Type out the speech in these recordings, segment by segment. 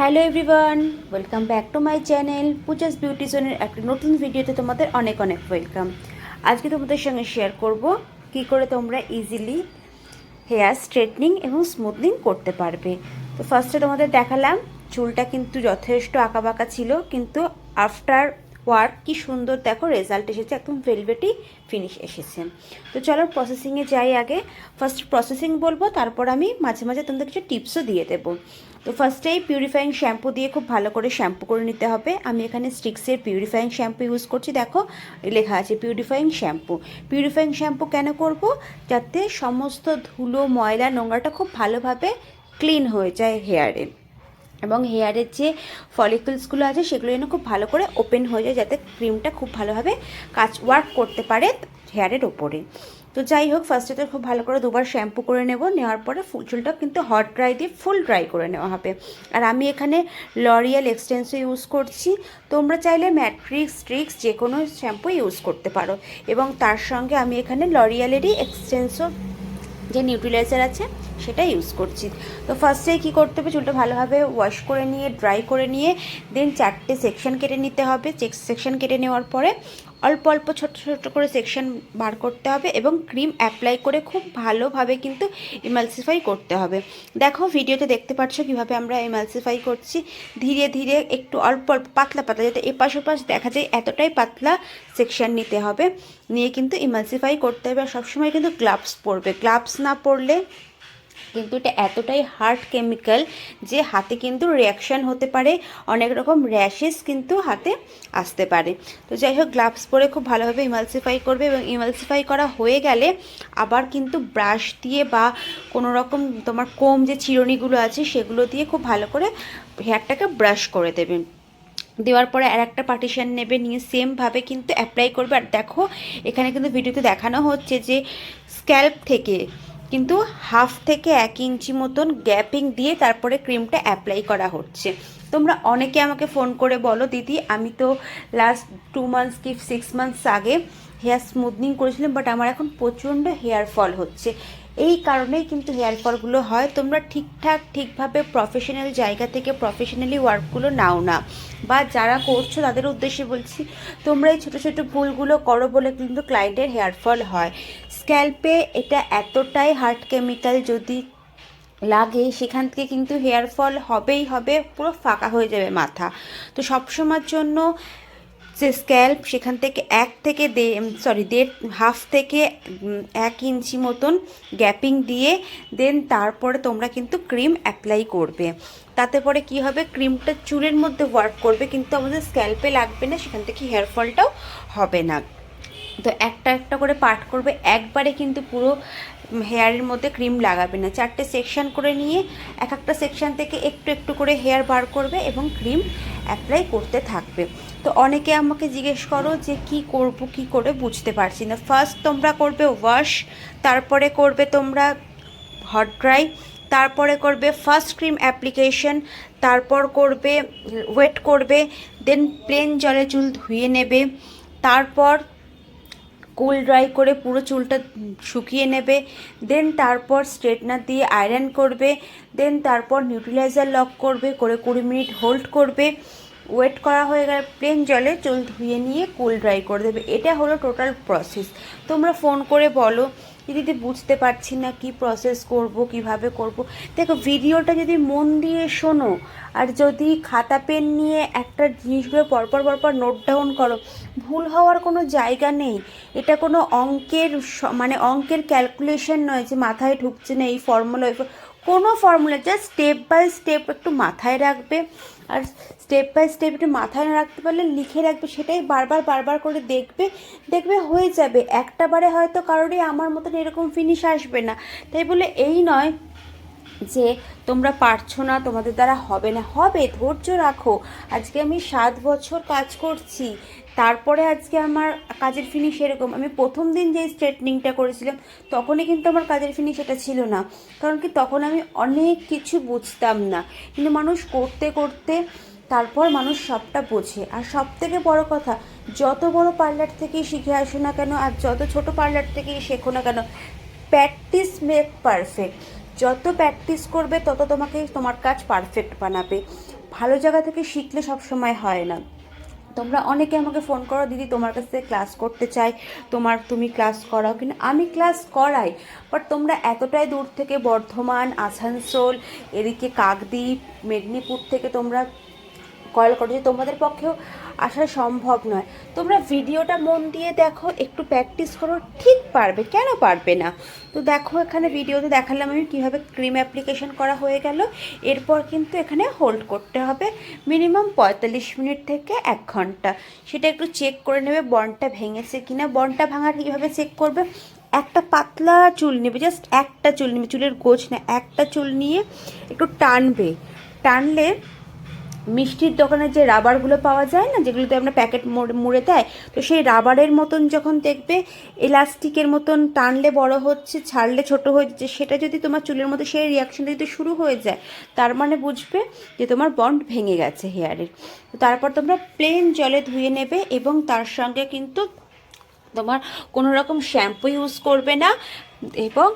Hello everyone, welcome back to my channel Puja's beauty জোনের একটা নতুন ভিডিওতে তোমাদের অনেক অনেক ওয়েলকাম। আজকে তোমাদের সঙ্গে শেয়ার করব কি করে তোমরা ইজিলি হেয়ার স্ট্রেটনিং এবং স্মুথনিং করতে পারবে। তো ফার্স্টে তোমাদের দেখালাম, চুলটা কিন্তু যথেষ্ট আঁকাবাঁকা ছিল, কিন্তু আফটার ওয়ার্ক কি সুন্দর দেখো রেজাল্ট এসেছে, একদম ভেলভেটি ফিনিশ এসেছে। তো চলো প্রসেসিংয়ে যাই আগে। ফার্স্ট প্রসেসিং বলব, তারপর আমি মাঝে মাঝে তোমাদের কিছু টিপসও দিয়ে দেবো। তো ফার্স্টেই পিউরিফাইং শ্যাম্পু দিয়ে খুব ভালো করে শ্যাম্পু করে নিতে হবে। আমি এখানে স্টিক্সের পিউরিফাইং শ্যাম্পু ইউজ করছি। দেখো লেখা আছে পিউরিফাইং শ্যাম্পু পিউরিফাইং শ্যাম্পু কেন করব? যাতে সমস্ত ধুলো, ময়লা, নোংরাটা খুব ভালোভাবে ক্লিন হয়ে যায় হেয়ারে এবং হেয়ারের যে ফলিকলসগুলো আছে, সেগুলো যেন খুব ভালো করে ওপেন হয়ে যায়, যাতে ক্রিমটা খুব ভালোভাবে কাজ ওয়ার্ক করতে পারে হেয়ারের ওপরে। তো যাই হোক ফার্স্টে তো খুব ভালো করে দুবার শ্যাম্পু করে নেব। নেওয়ার পরে ফুল চুলটা কিন্তু হট ড্রাই দিয়ে ফুল ড্রাই করে নেওয়া হবে। আর আমি এখানে লরিয়াল এক্সটেন্সও ইউজ করছি। তোমরা চাইলে ম্যাট্রিক্স স্ট্রিক্স যে কোনো শ্যাম্পু ইউজ করতে পারো। এবং তার সঙ্গে আমি এখানে লরিয়ালেরই এক্সটেন্সও যে নিউট্রিলাইজার আছে, সেটা ইউজ করছি। তো ফার্স্টে কী করতে হবে? চুলটা ভালোভাবে ওয়াশ করে নিয়ে ড্রাই করে নিয়ে দেন চারটে সেকশন কেটে নিতে হবে। সেকশন কেটে নেওয়ার পরে অল্প অল্প ছোট ছোট করে সেকশন বার করতে হবে এবং ক্রিম অ্যাপ্লাই করে খুব ভালোভাবে কিন্তু ইমালসিফাই করতে হবে। দেখো ভিডিওতে দেখতে পাচ্ছ কীভাবে আমরা ইমালসিফাই করছি। ধীরে ধীরে একটু অল্প অল্প, পাতলা পাতলা, যাতে এপাশ ওপাশ দেখা যায়, এতটাই পাতলা সেকশন নিতে হবে। নিয়ে কিন্তু ইমালসিফাই করতে হবে। আর সবসময় কিন্তু গ্লাভস পরবে। গ্লাভস না পরলে কিন্তু এটা এতটাই হার্ড কেমিক্যাল যে হাতে কিন্তু রিয়াকশান হতে পারে, অনেক রকম র্যাশেস কিন্তু হাতে আসতে পারে। তো যাই হোক গ্লাভস পরে খুব ভালোভাবে ইমালসিফাই করবে এবং ইমালসিফাই করা হয়ে গেলে আবার কিন্তু ব্রাশ দিয়ে বা কোনো রকম তোমার কোম যে চিরুনিগুলো আছে, সেগুলো দিয়ে খুব ভালো করে হেয়ারটাকে ব্রাশ করে দেবে। দেওয়ার পরে আর একটা পার্টিশান নেবে, নিয়ে সেমভাবে কিন্তু অ্যাপ্লাই করবে। আর দেখো, এখানে কিন্তু ভিডিওতে দেখানো হচ্ছে যে স্ক্যাল্প থেকে কিন্তু হাফ থেকে এক ইঞ্চি মতন গ্যাপিং দিয়ে তারপরে ক্রিমটা অ্যাপ্লাই করা হচ্ছে। তোমরা অনেকে আমাকে ফোন করে বলো, দিদি, আমি তো লাস্ট টু মান্থস কি সিক্স মান্থস আগে হেয়ার স্মুথনিং করেছিলাম বাট আমার এখন প্রচণ্ড হেয়ার ফল হচ্ছে। এই কারণেই কিন্তু হেয়ার ফলগুলো হয়। তোমরা ঠিকঠাক, ঠিকভাবে প্রফেশনাল জায়গা থেকে প্রফেশনালি ওয়ার্কগুলো নাও না। বা যারা করছ, তাদের উদ্দেশ্যে বলছি, তোমরা এই ছোটো ছোটো ভুলগুলো করো বলে কিন্তু ক্লায়েন্টের হেয়ার ফল হয়। স্ক্যাল্পে এটা এতটাই হার্ড কেমিক্যাল যদি লাগে, সেখান থেকে কিন্তু হেয়ার ফল হবেই হবে, পুরো ফাঁকা হয়ে যাবে মাথা। তো সবসময়ের জন্য যে স্ক্যাল্প সেখান থেকে এক থেকে দে সরি দেড় হাফ থেকে এক ইঞ্চি মতন গ্যাপিং দিয়ে দেন তারপরে তোমরা কিন্তু ক্রিম অ্যাপ্লাই করবে। তাতে পরে কি হবে? ক্রিমটা চুলের মধ্যে ওয়ার্ক করবে, কিন্তু আমাদের স্ক্যাল্পে লাগবে না, সেখান থেকে হেয়ার ফলটাও হবে না। তো একটা একটা করে পার্ট করবে। একবারে কিন্তু পুরো হেয়ারের মধ্যে ক্রিম লাগাবে না। চারটে সেকশন করে নিয়ে এক একটা সেকশন থেকে একটু একটু করে হেয়ার বার করবে এবং ক্রিম অ্যাপ্লাই করতে থাকবে। তো অনেকে আমাকে জিজ্ঞেস করো যে কি করব, কি করে বুঝতে পারছি না। ফার্স্ট তোমরা করবে ওয়াশ তারপরে করবে তোমরা হট ড্রাই তারপরে করবে ফার্স্ট ক্রিম অ্যাপ্লিকেশন তারপর করবে ওয়েট করবে দেন প্লেন জলে চুল ধুয়ে নেবে, তারপর কুল ড্রাই করে পুরো চুলটা শুকিয়ে নেবে, দেন তারপর স্ট্রেটনার দিয়ে আয়রন করবে, দেন তারপর নিউট্রিলাইজার লক করবে, করে কুড়ি মিনিট হোল্ড করবে, ওয়েট করা হয়ে গেলে প্লেন জলে, চুল ধুয়ে নিয়ে কুল ড্রাই করে দেবে। এটা হলো টোটাল প্রসেস। তোমরা ফোন করে বলো দিদি বুঝতে পারছি না কি প্রসেস করব, কীভাবে করব। দেখো ভিডিওটা যদি মন দিয়ে শোনো, আর যদি খাতা পেন নিয়ে একটা জিনিসগুলো পরপর পরপর নোট ডাউন করো, ভুল হওয়ার কোনো জায়গা নেই। এটা কোনো অঙ্কের মানে অঙ্কের ক্যালকুলেশন নয় যে মাথায় ঢুকছে না এই ফর্মুলা কোনো formula just step by step একটু মাথায় রাখবে। আর স্টেপ বাই স্টেপ একটু মাথায় রাখতে পারলে লিখে রাখবে, সেটাই বারবার বারবার করে দেখবে। দেখবে হয়ে যাবে। একটা বারে হয়তো কারোরই আমার মতন এরকম ফিনিশ আসবে না। তাই বলে এই নয় যে তোমরা পারছ না, তোমাদের দ্বারা হবে না। হবে, ধৈর্য রাখো। আজকে আমি সাত বছর কাজ করছি। তারপরে আজকে আমার কাজের ফিনিশ এরকম। আমি প্রথম দিন যে স্ট্রেটনিংটা করেছিলাম, তখনই কিন্তু আমার কাজের ফিনিশ এটা ছিল না। কারণ কি, তখন আমি অনেক কিছু বুঝতাম না। কিন্তু মানুষ করতে করতে তারপর মানুষ সবটা বোঝে। আর সব থেকে বড় কথা, যত বড় পার্লার থেকেই শিখে আসো না কেন, আর যত ছোট পার্লার থেকেই শেখো না কেন প্র্যাকটিস মেক পারফেক্ট যত প্র্যাকটিস করবে, তত তোমাকে তোমার কাজ পারফেক্ট বানাবে। ভালো জায়গা থেকে শিখলে সব সময় হয় না। তোমরা অনেকে আমাকে ফোন করো, দিদি, তোমার কাছে ক্লাস করতে চাই, তোমার তুমি ক্লাস করাও কিন্তু আমি ক্লাস করাই বাট তোমরা এতটাই দূর থেকে বর্ধমান, আসানসোল, এদিকে কাকদ্বীপ, মেদিনীপুর থেকে তোমরা কল করো যে তোমাদের পক্ষেও আসা সম্ভব নয়। তোমরা ভিডিওটা মন দিয়ে দেখো, একটু প্র্যাকটিস করো, ঠিক পারবে, কেন পারবে না? তো দেখো এখানে ভিডিওতে দেখালাম আমি কীভাবে ক্রিম অ্যাপ্লিকেশন করা হয়ে গেল। এরপর কিন্তু এখানে হোল্ড করতে হবে মিনিমাম পঁয়তাল্লিশ মিনিট থেকে এক ঘণ্টা। সেটা একটু চেক করে নেবে, বনটা ভেঙেছে কিনা। বনটা ভাঙার কীভাবে চেক করবে? একটা পাতলা চুল নেবে জাস্ট একটা চুল নেবে, চুলের গোছ না, একটা চুল নিয়ে একটু টানবে। টানলে মিষ্টির দোকানে যে রাবারগুলো পাওয়া যায় না, যেগুলোতে আমরা প্যাকেট মুড়ে দেয়, তো সেই রাবারের মতন যখন দেখবে, এলাস্টিকের মতন টানলে বড় হচ্ছে, ছাড়লে ছোট হয়ে যাচ্ছে সেটা যদি তোমার চুলের মধ্যে সেই রিয়াকশনটা যদি শুরু হয়ে যায়, তার মানে বুঝবে যে তোমার বন্ড ভেঙে গেছে হেয়ারের তারপর তোমরা প্লেন জলে ধুয়ে নেবে এবং তার সঙ্গে কিন্তু তোমার কোনো রকম শ্যাম্পু ইউজ করবে না এবং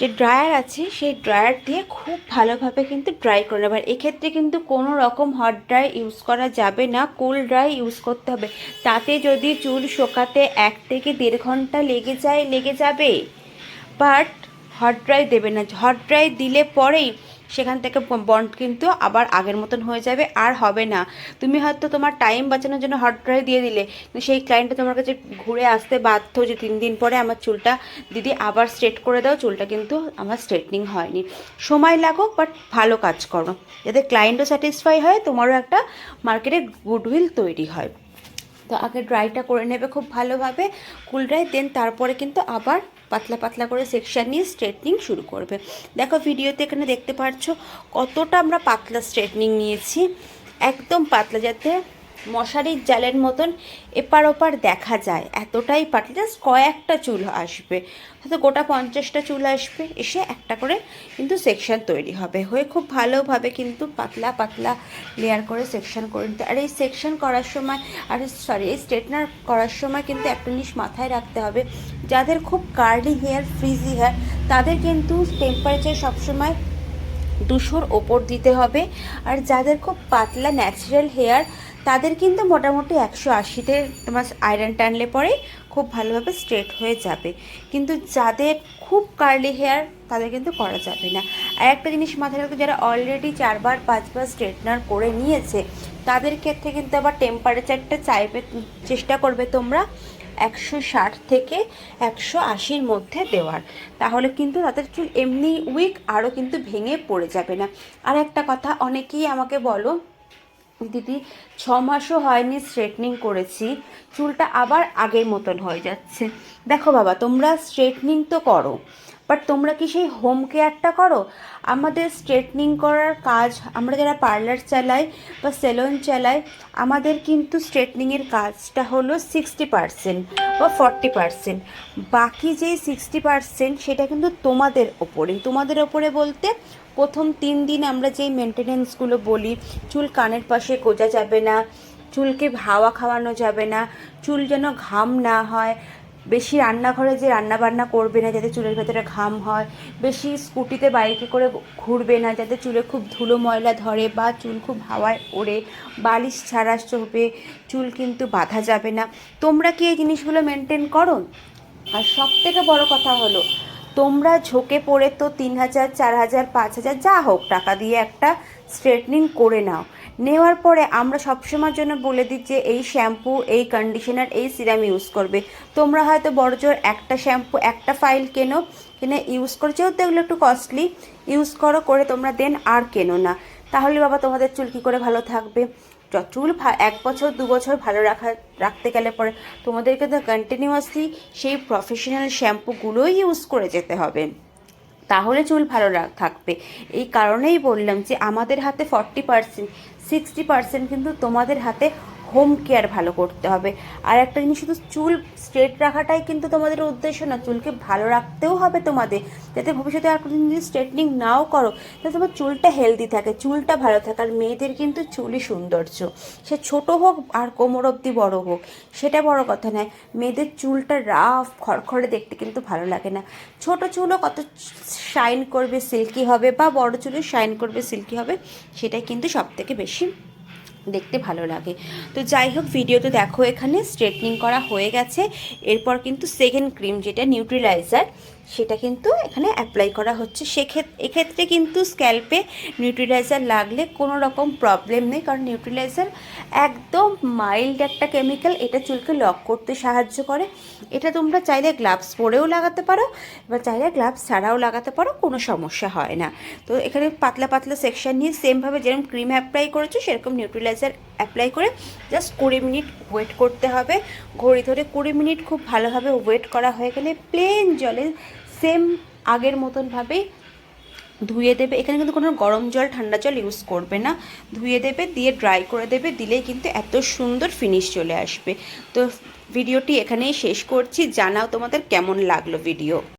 যে ড্রায়ার আছে, সেই ড্রায়ার দিয়ে খুব ভালোভাবে কিন্তু ড্রাই করে নেবেন। এক্ষেত্রে কিন্তু কোনো রকম হট ড্রাই ইউজ করা যাবে না কুল ড্রাই ইউজ করতে হবে। তাতে যদি চুল শোকাতে এক থেকে দেড় ঘণ্টা লেগে যায়, লেগে যাবে। বাট হট ড্রাই দেবে না। হট ড্রাই দিলে পরেই সেখান থেকে বন্ড কিন্তু আবার আগের মতন হয়ে যাবে, আর হবে না। তুমি হয়তো তোমার টাইম বাঁচানোর জন্য হট ড্রাই দিয়ে দিলে সেই ক্লায়েন্টটা তোমার কাছে ঘুরে আসতে বাধ্য যে তিন দিন পরে আমার চুলটা দিদি আবার স্ট্রেট করে দাও, চুলটা কিন্তু আমার স্ট্রেটনিং হয়নি। সময় লাগুক বাট ভালো কাজ করো। যাতে ক্লায়েন্টও স্যাটিসফাই হয়, তোমারও একটা মার্কেটে গুডউইল তৈরি হয়। তো আগে ড্রাইটা করে নেবে খুব ভালোভাবে কুল ড্রাই দেন তারপরে কিন্তু আবার পাতলা পাতলা করে সেকশান নিয়ে স্ট্রেটনিং শুরু করবে। দেখো ভিডিওতে এখানে দেখতে পাচ্ছ কতটা আমরা পাতলা স্ট্রেটনিং নিয়েছি। একদম পাতলা যাতে মশারির জালের মতন এপার ওপার দেখা যায়। এতটাই পাতলা জাস্ট কয়েকটা চুল আসবে। হয়তো গোটা পঞ্চাশটা চুল আসবে। এসে একটা করে কিন্তু সেকশন তৈরি হবে। হয়ে খুব ভালোভাবে কিন্তু পাতলা পাতলা লেয়ার করে সেকশন করে নিতে আর এই সেকশন করার সময় আর সরি এই স্ট্রেটনার করার সময় কিন্তু একটা জিনিস মাথায় রাখতে হবে। যাদের খুব কার্লি হেয়ার ফ্রিজি হেয়ার তাদের কিন্তু টেম্পারেচার সবসময় দুশোর ওপর দিতে হবে। আর যাদের খুব পাতলা ন্যাচারাল হেয়ার তাদের কিন্তু মোটামুটি একশো আশিতে তোমার আয়রন টানলে পরে খুব ভালোভাবে স্ট্রেট হয়ে যাবে। কিন্তু যাদের খুব কার্লি হেয়ার তাদের কিন্তু করা যাবে না। আর একটা জিনিস মাথায় রাখতে যারা অলরেডি চারবার, পাঁচবার স্ট্রেটনার করে নিয়েছে তাদের ক্ষেত্রে কিন্তু আবার টেম্পারেচারটা চাইবে, চেষ্টা করবে তোমরা একশো ষাট থেকে একশো আশির মধ্যে দেওয়ার। তাহলে কিন্তু তাদের চুল এমনি উইক আরও কিন্তু ভেঙে পড়ে যাবে না। আর একটা কথা, অনেকেই আমাকে বলো, দিদি, ছ মাসও হয়নি স্ট্রেটনিং করেছি, চুলটা আবার আগের মতন হয়ে যাচ্ছে। দেখো বাবা, তোমরা স্ট্রেটনিং তো করো বাট তোমরা কি সেই হোম কেয়ারটা করো? আমাদের স্ট্রেটনিং করার কাজ, আমরা যারা পার্লার চালাই বা সেলুন চালাই, আমাদের কিন্তু স্ট্রেটনিংয়ের কাজটা হলো সিক্সটি পারসেন্ট বা ফর্টি পারসেন্ট বাকি যেই সিক্সটি পারসেন্ট সেটা কিন্তু তোমাদের ওপরে তোমাদের ওপরে বলতে প্রথম তিন দিন আমরা যেই মেনটেনেন্সগুলো বলি, চুল কানের পাশে গোজা যাবে না, চুলকে হাওয়া খাওয়ানো যাবে না, চুল যেন ঘাম না হয় বেশি রান্নাঘরে যে রান্না বান্না করবে না, যাতে চুলের ভেতরে ঘাম হয়, বেশি স্কুটিতে বাইকে করে ঘুরবে না, যাতে চুলে খুব ধুলো ময়লা ধরে বা চুল খুব হাওয়ায় ওড়ে, বালিশ ছাড়া চোপে চুল কিন্তু বাঁধা যাবে না। তোমরা কি এই জিনিসগুলো মেনটেন করো? আর সব থেকে বড় কথা হলো তোমরা ঝোঁকে পড়ে তো তিন হাজার, চার হাজার, পাঁচ হাজার, যা হোক, টাকা দিয়ে একটা স্ট্রেটনিং করে নাও। নেওয়ার পরে আমরা সবসময়ের জন্য বলে দিই যে এই শ্যাম্পু, এই কন্ডিশনার এই সিরাম ইউজ করবে। তোমরা হয়তো বড় জোর একটা শ্যাম্পু, একটা ফাইল কেনো, কিনে ইউজ করো। যেহেতু এগুলো একটু কস্টলি ইউজ করো, করে তোমরা দেন আর কেনো না। তাহলে বাবা তোমাদের চুল কী করে ভালো থাকবে? চুল এক বছর, দু বছর ভালো রাখা রাখতে গেলে পরে তোমাদেরকে তো কন্টিনিউয়াসলি সেই প্রফেশনাল শ্যাম্পুগুলোই ইউজ করে যেতে হবে। তাহলে চুল ভালো থাকবে। এই কারণেই বললাম যে আমাদের হাতে ফর্টি পার্সেন্ট সিক্সটি পার্সেন্ট কিন্তু তোমাদের হাতে হোম কেয়ার ভালো করতে হবে। আর একটা জিনিস শুধু চুল স্ট্রেট রাখাটাই কিন্তু তোমাদের উদ্দেশ্য না, চুলকে ভালো রাখতেও হবে তোমাদের। যাতে ভবিষ্যতে আর কোনো যদি স্ট্রেটনিং নাও করো, তাহলে তোমার চুলটা হেলদি থাকে, চুলটা ভালো থাকে। আর মেয়েদের কিন্তু চুলই সৌন্দর্য। সে ছোট হোক আর কোমর অবধি বড় হোক, সেটা বড় কথা নয়। মেয়েদের চুলটা রাফ খড়খড়ে দেখতে কিন্তু ভালো লাগে না। ছোট চুলও কত শাইন করবে সিল্কি হবে, বা বড় চুলও শাইন করবে সিল্কি হবে, সেটাই কিন্তু সব থেকে বেশি দেখতে ভালো লাগে। তো যাই হোক, ভিডিওতে দেখো এখানে স্ট্রেটনিং করা হয়ে গেছে। এরপর কিন্তু সেকেন্ড ক্রিম যেটা নিউট্রিলাইজার সেটা কিন্তু এখানে অ্যাপ্লাই করা হচ্ছে। সেক্ষেত্রে এক্ষেত্রে কিন্তু স্ক্যাল্পে নিউট্রিলাইজার লাগলে কোনো রকম প্রবলেম নেই, কারণ নিউট্রিলাইজার একদম মাইল্ড একটা কেমিক্যাল এটা চুলকে লক করতে সাহায্য করে। এটা তোমরা চাইলে গ্লাভস পরেও লাগাতে পারো এবার চাইলে গ্লাভস ছাড়াও লাগাতে পারো, কোনো সমস্যা হয় না। তো এখানে পাতলা পাতলা সেকশন নিয়ে সেমভাবে যেরকম ক্রিম অ্যাপ্লাই করেছ, সেরকম নিউট্রিলাইজার অ্যাপ্লাই করে জাস্ট কুড়ি মিনিট ওয়েট করতে হবে। ঘড়ি ধরে কুড়ি মিনিট খুব ভালোভাবে ওয়েট করা হয়ে গেলে প্লেন জলে সেম আগের মতনভাবেই ধুয়ে দেবে। এখানে কিন্তু কোনো গরম জল, ঠান্ডা জল ইউজ করবে না। ধুয়ে দেবে, দিয়ে ড্রাই করে দেবে, দিলেই কিন্তু এত সুন্দর ফিনিশ চলে আসবে। তো ভিডিওটি এখানেই শেষ করছি। জানাও তোমাদের কেমন লাগল ভিডিও